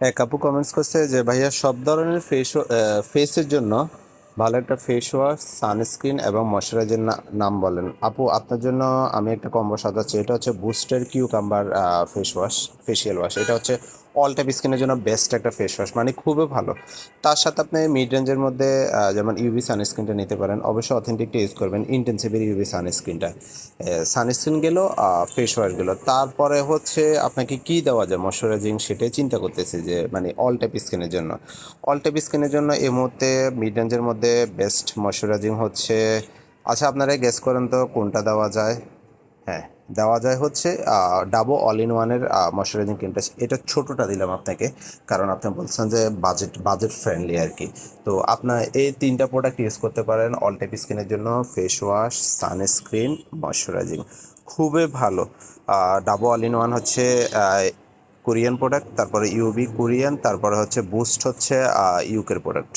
এক আপু কমেন্টস করছে যে, ভাইয়া, সব ধরনের ফেস ফেসের জন্য ভালো একটা ফেস ওয়াশ সানস্ক্রিন এবং ময়শ্চারাইজার নাম বলেন। আপু, আপনার জন্য আমি একটা কম্বো সাজাচ্ছি। এটা হচ্ছে booster Q cucumber face wash facial wash এটা হচ্ছে অল টাইপ স্কিনের জন্য বেস্ট একটা ফেস ওয়াশ মানে খুবই ভালো। তার সাথে আপনি মিড রেঞ্জের মধ্যে যেমন ইউভি সানস্ক্রিনটা নিতে পারেন, অবশ্যই অথেন্টিকটা ইউজ করবেন ইন্টেন্সিভের ইউভি সানস্ক্রিনটা সানস্ক্রিন গেলো ফেস ওয়াশ গেল। তারপরে হচ্ছে আপনাকে কি দেওয়া যায়? ময়শ্চারাইজিং সেটাই চিন্তা করতেছি যে মানে অল টাইপ স্কিনের জন্য। অল টাইপ স্কিনের জন্য এই মুহূর্তে মিড রেঞ্জের মধ্যে বেস্ট ময়শ্চারাইজিং হচ্ছে আচ্ছা আপনারা গেস করেন তো কোনটা দেওয়া যায়? হ্যাঁ দেওয়া যায় হচ্ছে ডাবো অল ইন ওয়ানের ময়শ্চারাইজিং ক্রিমটা এটা ছোটোটা দিলাম আপনাকে, কারণ আপনি বলছেন যে বাজেট বাজেট ফ্রেন্ডলি আর কি। তো আপনার এই তিনটা প্রোডাক্ট ইউজ করতে পারেন অল টাইপ স্কিনের জন্য ফেস ওয়াশ সানস্ক্রিন ময়শ্চারাইজিং খুবই ভালো। ডাবো অল ইন ওয়ান হচ্ছে কোরিয়ান প্রোডাক্ট তারপরে ইউবি কোরিয়ান তারপরে হচ্ছে বুস্ট হচ্ছে ইউকের প্রোডাক্ট